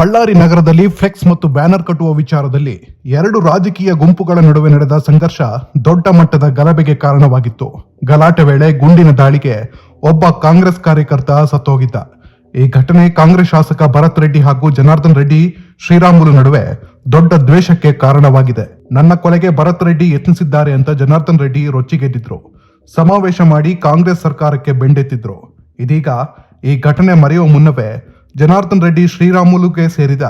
ಬಳ್ಳಾರಿ ನಗರದಲ್ಲಿ ಫ್ಲೆಕ್ಸ್ ಮತ್ತು ಬ್ಯಾನರ್ ಕಟ್ಟುವ ವಿಚಾರದಲ್ಲಿ ಎರಡು ರಾಜಕೀಯ ಗುಂಪುಗಳ ನಡುವೆ ನಡೆದ ಸಂಘರ್ಷ ದೊಡ್ಡ ಮಟ್ಟದ ಗಲಭೆಗೆ ಕಾರಣವಾಗಿತ್ತು. ಗಲಾಟೆ ವೇಳೆ ಗುಂಡಿನ ದಾಳಿಗೆ ಒಬ್ಬ ಕಾಂಗ್ರೆಸ್ ಕಾರ್ಯಕರ್ತ ಸತ್ತೋಗಿದ್ದ. ಈ ಘಟನೆ ಕಾಂಗ್ರೆಸ್ ಶಾಸಕ ಭರತ್ ರೆಡ್ಡಿ ಹಾಗೂ ಜನಾರ್ದನ್ ರೆಡ್ಡಿ ಶ್ರೀರಾಮುಲು ನಡುವೆ ದೊಡ್ಡ ದ್ವೇಷಕ್ಕೆ ಕಾರಣವಾಗಿದೆ. ನನ್ನ ಕೊಲೆಗೆ ಭರತ್ ರೆಡ್ಡಿ ಯತ್ನಿಸಿದ್ದಾರೆ ಅಂತ ಜನಾರ್ದನ್ ರೆಡ್ಡಿ ರೊಚ್ಚಿಗೆದ್ದಿದ್ರು. ಸಮಾವೇಶ ಮಾಡಿ ಕಾಂಗ್ರೆಸ್ ಸರ್ಕಾರಕ್ಕೆ ಬೆಂಡೆತ್ತಿದ್ರು. ಇದೀಗ ಈ ಘಟನೆ ಮರೆಯುವ ಮುನ್ನವೇ ಜನಾರ್ದನ್ ರೆಡ್ಡಿ ಶ್ರೀರಾಮುಲುಗೆ ಸೇರಿದ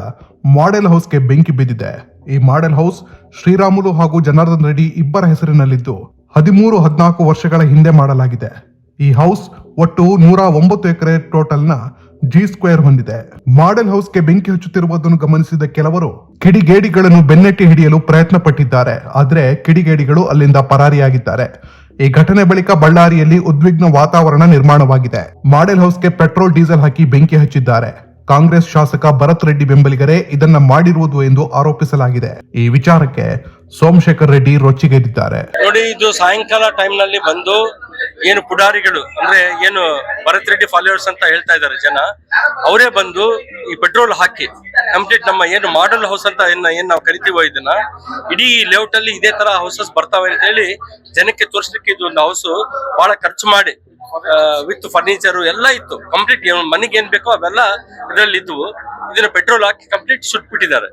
ಮಾಡೆಲ್ ಹೌಸ್ಗೆ ಬೆಂಕಿ ಬಿದ್ದಿದೆ. ಈ ಮಾಡೆಲ್ ಹೌಸ್ ಶ್ರೀರಾಮುಲು ಹಾಗೂ ಜನಾರ್ದನ್ ರೆಡ್ಡಿ ಇಬ್ಬರ ಹೆಸರಿನಲ್ಲಿದ್ದು ಹದಿಮೂರು, ಹದಿನಾಲ್ಕು ವರ್ಷಗಳ ಹಿಂದೆ ಮಾಡಲಾಗಿದೆ. ಈ ಹೌಸ್ ಒಟ್ಟು ನೂರ ಒಂಬತ್ತು ಎಕರೆ ಟೋಟಲ್ನ ಜಿ ಸ್ಕ್ವೇರ್ ಹೊಂದಿದೆ. ಮಾಡೆಲ್ ಹೌಸ್ಗೆ ಬೆಂಕಿ ಹಚ್ಚುತ್ತಿರುವುದನ್ನು ಗಮನಿಸಿದ ಕೆಲವರು ಕಿಡಿಗೇಡಿಗಳನ್ನು ಬೆನ್ನಟ್ಟಿ ಹಿಡಿಯಲು ಪ್ರಯತ್ನ ಪಟ್ಟಿದ್ದಾರೆ ಆದರೆ ಕಿಡಿಗೇಡಿಗಳು ಅಲ್ಲಿಂದ ಪರಾರಿಯಾಗಿದ್ದಾರೆ. ಈ ಘಟನೆ ಬಳಿಕ ಬಳ್ಳಾರಿಯಲ್ಲಿ ಉದ್ವಿಗ್ನ ವಾತಾವರಣ ನಿರ್ಮಾಣವಾಗಿದೆ. ಮಾಡೆಲ್ ಹೌಸ್ಗೆ ಪೆಟ್ರೋಲ್ ಡೀಸೆಲ್ ಹಾಕಿ ಬೆಂಕಿ ಹಚ್ಚಿದ್ದಾರೆ. ಕಾಂಗ್ರೆಸ್ ಶಾಸಕ ಭರತ್ ರೆಡ್ಡಿ ಬೆಂಬಲಿಗರೇ ಇದನ್ನ ಮಾಡಿರುವುದು ಎಂದು ಆರೋಪಿಸಲಾಗಿದೆ. ಈ ವಿಚಾರಕ್ಕೆ ಸೋಮಶೇಖರ್ ರೆಡ್ಡಿ ರೊಚ್ಚಿಗೆದ್ದಿದ್ದಾರೆ ನೋಡಿ, ಇದು ಸಾಯಂಕಾಲ ಟೈಮ್ನಲ್ಲಿ ಬಂದು ಏನು ಪುಡಾರಿಗಳು, ಅಂದ್ರೆ ಏನು ಭರತ್ ರೆಡ್ಡಿ ಫಾಲೋವರ್ಸ್ ಅಂತ ಹೇಳ್ತಾ ಇದ್ದಾರೆ ಜನ, ಅವರೇ ಬಂದು ಈ ಪೆಟ್ರೋಲ್ ಹಾಕಿ ಕಂಪ್ಲೀಟ್ ನಮ್ಮ ಏನು ಮಾಡಲ್ ಹೌಸ್ ಅಂತ ಏನ್ ಏನ್ ನಾವು ಕರಿತೀವೋ ಇದನ್ನ, ಇಡೀ ಲೇಔಟ್ ಅಲ್ಲಿ ಇದೇ ತರ ಹೌಸಸ್ ಬರ್ತಾವೆ ಅಂತ ಹೇಳಿ ಜನಕ್ಕೆ ತೋರಿಸ್ಲಿಕ್ಕೆ ಇದು ಒಂದು ಹೌಸ್ ಬಹಳ ಖರ್ಚು ಮಾಡಿ ವಿತ್ ಫರ್ನಿಚರ್ ಎಲ್ಲ ಇತ್ತು. ಕಂಪ್ಲೀಟ್ ಮನೆಗೆ ಏನ್ ಬೇಕೋ ಅವೆಲ್ಲ ಇದರಲ್ಲಿ ಇದ್ವು. ಇದನ್ನ ಪೆಟ್ರೋಲ್ ಹಾಕಿ ಕಂಪ್ಲೀಟ್ ಸುಟ್ಬಿಟ್ಟಿದ್ದಾರೆ.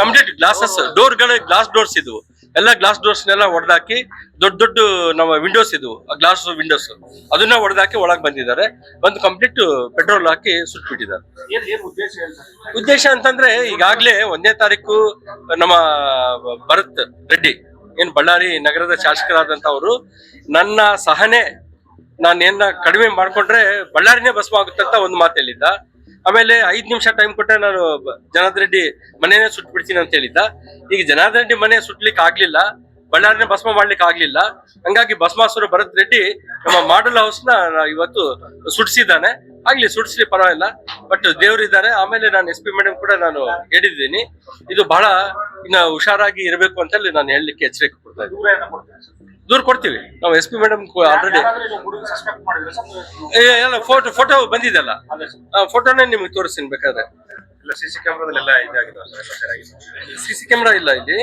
ಕಂಪ್ಲೀಟ್ ಗ್ಲಾಸಸ್ ಡೋರ್ಗಳ ಗ್ಲಾಸ್ ಡೋರ್ಸ್ ಇದು ಎಲ್ಲ ಗ್ಲಾಸ್ ಡೋರ್ಸ್ ನೆಲ್ಲ ಹೊಡೆದಾಕಿ ದೊಡ್ಡ ದೊಡ್ಡ ನಮ್ಮ ವಿಂಡೋಸ್ ಇದ್ವು. ಗ್ಲಾಸ್ ವಿಂಡೋಸ್ ಅದನ್ನ ಹೊಡೆದಾಕಿ ಒಳಗ್ ಬಂದಿದ್ದಾರೆ. ಒಂದು ಕಂಪ್ಲೀಟ್ ಪೆಟ್ರೋಲ್ ಹಾಕಿ ಸುಟ್ಬಿಟ್ಟಿದ್ದಾರೆ. ಉದ್ದೇಶ ಅಂತಂದ್ರೆ ಈಗಾಗ್ಲೇ ಒಂದನೇ ತಾರೀಕು ನಮ್ಮ ಭರತ್ ರೆಡ್ಡಿ ಏನ್ ಬಳ್ಳಾರಿ ನಗರದ ಶಾಸಕರಾದಂತ ಅವರು ನನ್ನ ಸಹನೆ ನಾನೇನ ಕಡಿಮೆ ಮಾಡ್ಕೊಂಡ್ರೆ ಬಳ್ಳಾರಿನೇ ಭಸ್ಮ ಆಗುತ್ತೆ ಅಂತ ಒಂದು ಮಾತು ಹೇಳಿದ್ದ ಆಮೇಲೆ ಐದ್ ನಿಮಿಷ ಟೈಮ್ ಕೊಟ್ಟರೆ ನಾನು ಜನಾರ್ದ ರೆಡ್ಡಿ ಸುಟ್ಟು ಸುಟ್ಬಿಡ್ತೀನಿ ಅಂತ ಹೇಳಿದ್ದ. ಈಗ ಜನಾರ್ದನ್ ರೆಡ್ಡಿ ಮನೆ ಸುಟ್ಲಿಕ್ಕೆ ಆಗ್ಲಿಲ್ಲ, ಬಳ್ಳಾರಿನ ಭಸ್ಮ ಮಾಡ್ಲಿಕ್ಕೆ ಆಗ್ಲಿಲ್ಲ. ಹಂಗಾಗಿ ಭಸ್ಮಾಸುರ ಭರತ್ ರೆಡ್ಡಿ ನಮ್ಮ ಮಾಡಲ್ ಹೌಸ್ನ ಇವತ್ತು ಸುಡ್ಸಿದ್ದಾನೆ. ಆಗ್ಲಿ, ಸುಡ್ಸ್ಲಿ ಪರವಾಗಿಲ್ಲ ಬಟ್ ದೇವರಿದ್ದಾರೆ ಆಮೇಲೆ ನಾನು ಎಸ್ ಪಿ ಮೇಡಮ್ ಕೂಡ ನಾನು ಹೇಳಿದ್ದೀನಿ. ಇದು ಬಹಳ ಇನ್ನ ಹುಷಾರಾಗಿ ಇರಬೇಕು ಅಂತ ಹೇಳಿ ನಾನು ಹೇಳಲಿಕ್ಕೆ ಎಚ್ಚರಿಕೆ ಕೊಡ್ತಾ ಇದ್ದೀನಿ. ದೂರ ಕೊಡ್ತೀವಿ. ನಾವು ಎಸ್ ಪಿ ಮೇಡಮ್ ಆಲ್ರೆಡಿ ಎಲ್ಲ ಫೋಟೋ ಫೋಟೋ ಬಂದಿದೆಲ್ಲ. ಫೋಟೋನೇ ನಿಮ್ಗೆ ತೋರಿಸ್ತೀನಿ ಬೇಕಾದ್ರೆ. ಇಲ್ಲ ಸಿಸಿ ಕ್ಯಾಮ್ರಾದಲ್ಲೆಲ್ಲ ಇದಾಗಿದೆ ಸಿ ಸಿ ಕ್ಯಾಮ್ರಾ ಇಲ್ಲ ಇಲ್ಲಿ.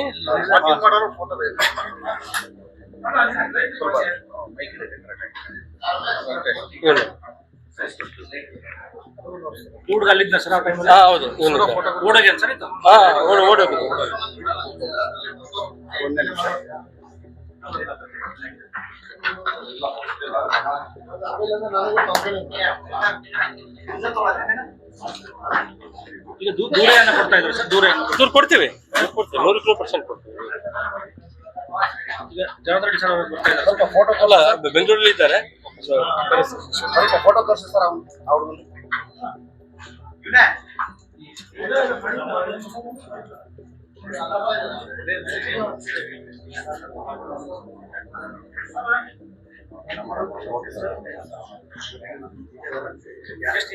ಸರ್ ಆ ಟೈಮಲ್ಲಿ ಹೌದು ಓಡೋಗಿ ಸರ್ ಹಾ ಈಗ ದೂರೆಯನ್ನು ಕೊಡ್ತಾ ಇದ್ರು ಸರ್ ದೂರ ಏನ ದೂರ ಕೊಡ್ತೀವಿ. ಕೊಡ್ತೀವಿ ನೂರು ಪರ್ಸೆಂಟ್ ಕೊಡ್ತೀವಿ. ಈಗ ಜವಾಬ್ದಾರಿ ಸರ್ ಅವ್ರು ಬರ್ತಾ ಇದ್ದಾರೆ. ಸ್ವಲ್ಪ ಫೋಟೋ ಅಲ್ಲ ಬೆಂಗಳೂರಲ್ಲಿ ಇದ್ದಾರೆ. ಸ್ವಲ್ಪ ಫೋಟೋ ತೋರಿಸಿ ಸರ್ ಅವ್ರು.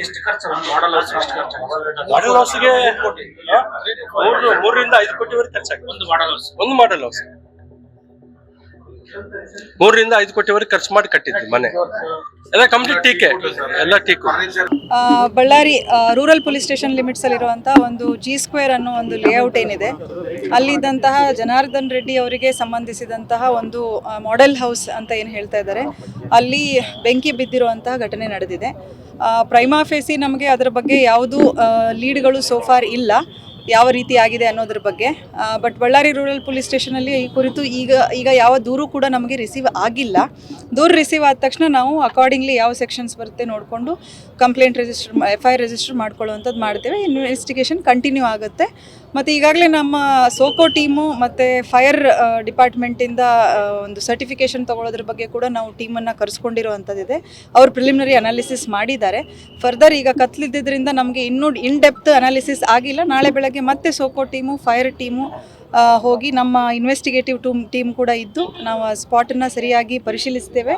ಎಷ್ಟು ಖರ್ಚು ಮಾಡಲ್ ಹೌಸ್ಗೆ ಮೂರು ಮೂರರಿಂದ ಐದು ಕೋಟಿವರೆಗೆ ಖರ್ಚಾಗುತ್ತೆ. ಒಂದು ಮಾಡಲ್ ಹೌಸ್ ಒಂದು ಮಾಡಲ್ ಹೌಸ್ ಮೂರರಿಂದ ಐದು ಕೋಟಿವರೆಗೆ ಖರ್ಚು ಮಾಡಿ ಕಟ್ಟಿದ್ವಿ ಮನೆ. ಎಲ್ಲ ಕಂಪ್ಲೀಟ್ ಟೀಕೆ ಎಲ್ಲ teak Ballari rural police station limits ಅಲ್ಲಿರುವಂಥ ಒಂದು ಜಿ ಸ್ಕ್ವೇರ್ ಅನ್ನೋ ಒಂದು ಲೇಔಟ್ ಏನಿದೆ. ಅಲ್ಲಿದ್ದಂತಹ ಜನಾರ್ದನ್ ರೆಡ್ಡಿ ಅವರಿಗೆ ಸಂಬಂಧಿಸಿದಂತಹ ಒಂದು ಮಾಡೆಲ್ ಹೌಸ್ ಅಂತ ಏನು ಹೇಳ್ತಾ ಇದ್ದಾರೆ. ಅಲ್ಲಿ ಬೆಂಕಿ ಬಿದ್ದಿರುವಂತಹ ಘಟನೆ ನಡೆದಿದೆ. ಪ್ರೈಮಾ ಫೇಸಿ ನಮಗೆ ಅದರ ಬಗ್ಗೆ ಯಾವುದು ಲೀಡ್ಗಳು ಸೋಫಾರ್ ಇಲ್ಲ. ಯಾವ ರೀತಿ ಆಗಿದೆ ಅನ್ನೋದ್ರ ಬಗ್ಗೆ. ಬಟ್ ಬಳ್ಳಾರಿ ರೂರಲ್ ಪೊಲೀಸ್ ಸ್ಟೇಷನಲ್ಲಿ ಈ ಕುರಿತು ಈಗ ಈಗ ಯಾವ ದೂರು ಕೂಡ ನಮಗೆ ರಿಸೀವ್ ಆಗಿಲ್ಲ. ದೂರು ರಿಸೀವ್ ಆದ ತಕ್ಷಣ ನಾವು ಅಕಾರ್ಡಿಂಗ್ಲಿ ಯಾವ ಸೆಕ್ಷನ್ಸ್ ಬರುತ್ತೆ ನೋಡಿಕೊಂಡು complaint register F I R register ಮಾಡ್ಕೊಳ್ಳುವಂಥದ್ದು ಮಾಡ್ತೇವೆ. ಇನ್ವೆಸ್ಟಿಗೇಷನ್ ಕಂಟಿನ್ಯೂ ಆಗುತ್ತೆ. ಮತ್ತು ಈಗಾಗಲೇ ನಮ್ಮ ಸೋಕೋ ಟೀಮು ಮತ್ತು ಫೈರ್ ಡಿಪಾರ್ಟ್ಮೆಂಟಿಂದ ಒಂದು ಸರ್ಟಿಫಿಕೇಷನ್ ತೊಗೊಳೋದ್ರ ಬಗ್ಗೆ ಕೂಡ ನಾವು ಟೀಮನ್ನು ಕರೆಸ್ಕೊಂಡಿರುವಂಥದ್ದಿದೆ. ಅವರು ಪ್ರಿಲಿಮಿನರಿ ಅನಾಲಿಸಿಸ್ ಮಾಡಿದ್ದಾರೆ. ಫರ್ದರ್ ಈಗ ಕತ್ಲಿದ್ದರಿಂದ ನಮಗೆ ಇನ್ನೂ ಇನ್ ಡೆಪ್ತ್ ಅನಾಲಿಸಿಸ್ ಆಗಿಲ್ಲ. ನಾಳೆ ಬೆಳಗ್ಗೆ ಮತ್ತೆ ಸೋಕೋ ಟೀಮು ಫೈರ್ ಟೀಮು ಹೋಗಿ ನಮ್ಮ ಇನ್ವೆಸ್ಟಿಗೇಟಿವ್ ಟೂಮ್, ಟೀಮ್ ಕೂಡ ಇದ್ದು ನಾವು ಆ ಸ್ಪಾಟನ್ನು ಸರಿಯಾಗಿ ಪರಿಶೀಲಿಸ್ತೇವೆ.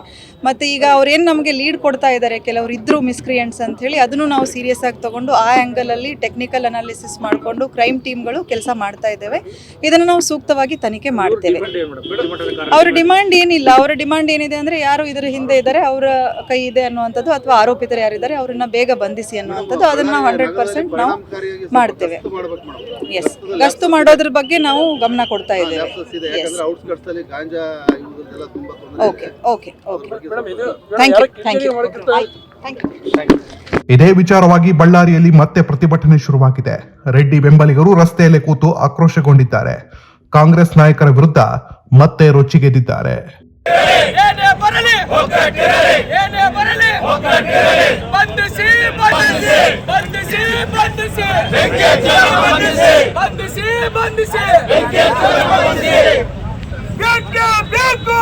ಮತ್ತು ಈಗ ಅವ್ರೇನು ನಮಗೆ ಲೀಡ್ ಕೊಡ್ತಾ ಇದ್ದಾರೆ ಕೆಲವರು ಇದ್ದರು ಮಿಸ್ಕ್ರಿಯೆಂಟ್ಸ್ ಅಂತ ಹೇಳಿ ಅದನ್ನು ನಾವು ಸೀರಿಯಸ್ ಆಗಿ ತೊಗೊಂಡು ಆ ಆ್ಯಂಗಲಲ್ಲಿ ಟೆಕ್ನಿಕಲ್ ಅನಾಲಿಸಿಸ್ ಮಾಡಿಕೊಂಡು ಕ್ರೈಮ್ ಟೀಮ್ಗಳು ಕೆಲಸ ಮಾಡ್ತಾ ಇದ್ದೇವೆ. ಇದನ್ನು ನಾವು ಸೂಕ್ತವಾಗಿ ತನಿಖೆ ಮಾಡ್ತೇವೆ. ಅವರ ಡಿಮಾಂಡ್ ಏನಿಲ್ಲ, ಅವರ ಡಿಮಾಂಡ್ ಏನಿದೆ ಅಂದರೆ ಯಾರು ಇದರ ಹಿಂದೆ ಇದ್ದಾರೆ ಅವರ ಕೈ ಇದೆ ಅನ್ನುವಂಥದ್ದು ಅಥವಾ ಆರೋಪಿತರು ಯಾರಿದ್ದಾರೆ ಅವರನ್ನ ಬೇಗ ಬಂಧಿಸಿ ಅನ್ನುವಂಥದ್ದು ಅದನ್ನು ನಾವು ಹಂಡ್ರೆಡ್ ಪರ್ಸೆಂಟ್ ನಾವು ಮಾಡ್ತೇವೆ. ಎಸ್ ಗಸ್ತು ಮಾಡೋದ್ರ ಬಗ್ಗೆ ನಾವು ಗಮನ ಕೊಡ್ತಾ ಇದ್ದೇವೆ. ಎಸ್ ಔಟ್ಸ್ಕಟ್ಸ್ ಅಲ್ಲಿ ಗಾಂಜಾ ಇವುದೆಲ್ಲ ತುಂಬಾ ತೊಂದರೆ okay okay okay thank you thank you thank you ಇದೇ ವಿಚಾರವಾಗಿ ಬಳ್ಳಾರಿಯಲ್ಲಿ ಮತ್ತೆ ಪ್ರತಿಭಟನೆ ಶುರುವಾಗಿದೆ. ರೆಡ್ಡಿ ಬೆಂಬಲಿಗರು ರಸ್ತೆಯಲ್ಲೇ ಕೂತು ಆಕ್ರೋಶಗೊಂಡಿದ್ದಾರೆ. ಕಾಂಗ್ರೆಸ್ ನಾಯಕರ ವಿರುದ್ಧ ಮತ್ತೆ ರೊಚ್ಚಿಗೆದ್ದಿದ್ದಾರೆ ಏನೇ ಬರಲಿ ಏನೇ ಬರಲಿ ಬಂಧಿಸಿ ಬಂಧಿಸಿ ಬಂಧಿಸಿ ಬಂಧಿಸಿ. ಬಂಧಿಸಿ. ಬಂಧಿಸಿ ಬೇಕು ಬೇಕು.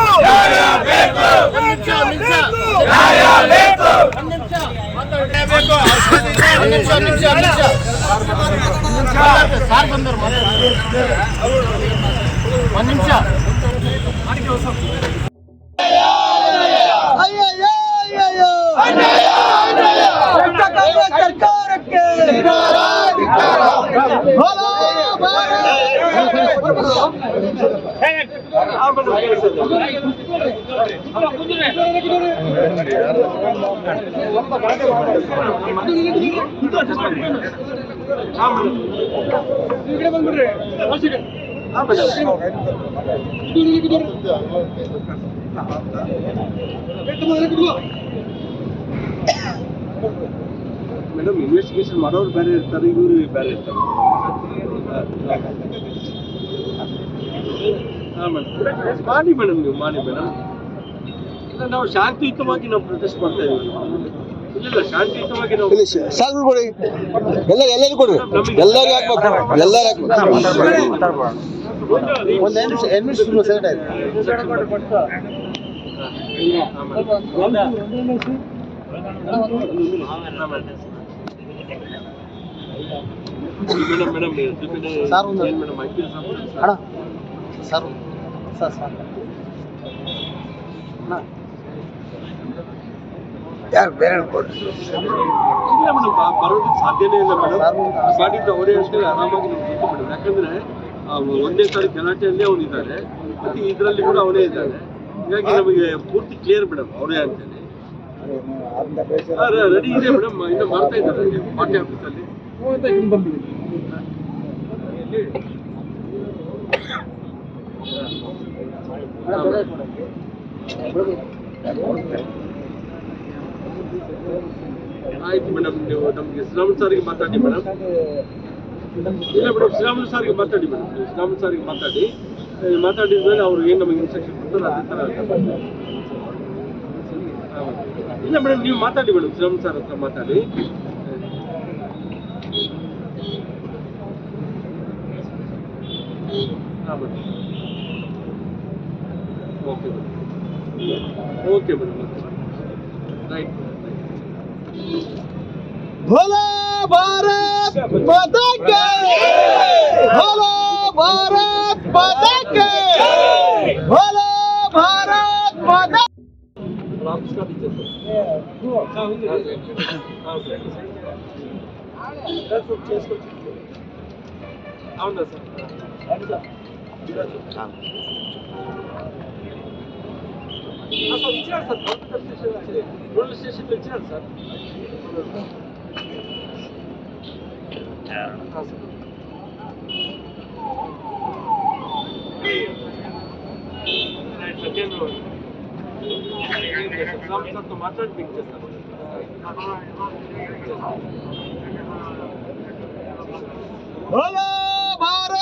ಮೇಡಮ್ ಇನ್ವೆಸ್ಟಿಗೇಷನ್ ಮಾಡೋರು ಬೇರೆ ಇರ್ತಾರೆ ಇವರು ಬೇರೆ ಇರ್ತಾರೆ ಹಾಂ ಮೇಡಮ್ ಮಾಡಿ ಮೇಡಮ್ ನೀವು ಮಾಡಿ ಮೇಡಮ್ ಇಲ್ಲ ನಾವು ಶಾಂತಿಯುತವಾಗಿ ನಾವು ಪ್ರೊಟೆಸ್ಟ್ ಮಾಡ್ತಾ ಇದ್ದೀವಿ. ಇಲ್ಲ ಶಾಂತಿಯುತವಾಗಿ ನಾವು ಸಾಲ್ ಕೊಡಿ. ಎಲ್ಲ ಎಲ್ಲರಿಗೂ ಕೊಡಿ. ಎಲ್ಲರೂ ಹಾಕ್ಬೇಕು. ಎಲ್ಲರೂ ಹಾಕ್ಬೇಕು. ಒಂದು ನಿಮಿಷ ಎರಡು ನಿಮಿಷ ಸೆಕೆಂಡ್ ಆಯ್ತು. Madam madam madam sir sir sir. ಯಾರು ಬೇರೆ ಇಲ್ಲ ಮೇಡಮ್ ಬರೋದಕ್ಕೆ ಸಾಧ್ಯನೇ ಇಲ್ಲ ಮೇಡಮ್. ಮಾಡಿದ್ದು ಅವರೇ ಅಂತೇಳಿ ಆರಾಮಾಗಿ ನಿಮ್ಗೆ ಗೊತ್ತು ಮೇಡಮ್ ಯಾಕಂದ್ರೆ ಒಂದೇ ಸಾರಿ ಗಲಾಟೆಯಲ್ಲೇ ಗಲಾಟೆಯಲ್ಲಿ ಅವನು ಇದ್ದಾನೆ ಮತ್ತೆ ಇದರಲ್ಲಿ ಕೂಡ ಅವನೇ ಇದ್ದಾನೆ ಹೀಗಾಗಿ ನಮಗೆ ಪೂರ್ತಿ ಕ್ಲಿಯರ್ ಮೇಡಮ್ ಅವರೇ ಅಂತೇಳಿ. ರೆಡಿ ಇದೆ ಮೇಡಮ್ ಇನ್ನು ಮಾಡ್ತಾ ಇದ್ದಾರೆ ಪಾರ್ಟಿ ಆಫೀಸಲ್ಲಿ ಆಯ್ತು ಮೇಡಮ್ ನೀವು ನಮ್ಗೆ ಶ್ರೀರಾಮನ್ ಸಾರಿಗೆ ಮಾತಾಡಿ ಮೇಡಮ್ ಇಲ್ಲ ಮೇಡಮ್ ಶ್ರೀರಾಮನ್ ಸಾರಿಗೆ ಮಾತಾಡಿ ಮೇಡಮ್ ಶ್ರೀರಾಮನ್ ಸಾರಿಗೆ ಮಾತಾಡಿ. ಮಾತಾಡಿದ ಮೇಲೆ ಅವ್ರು ಏನು ನಮಗೆ ಇನ್ಸ್ಟ್ರಕ್ಷನ್ ಕೊಡ್ತಾರೆ, ಅದೇ ಥರ ಇಲ್ಲ ಮೇಡಮ್ ನೀವು ಮಾತಾಡಿ ಮೇಡಮ್ ಶ್ರೀರಾಮನ್ ಸಾರ್ ಹತ್ರ ಮಾತಾಡಿ. ओके राइट भला भारत माता के भला भारत माता के भला भारत माता అవునా సార్ 가서 있지 않사 다른 스테이션에 롤 스테이션도 있지 않사 자 남자도 마찬가지 됐어. 올라!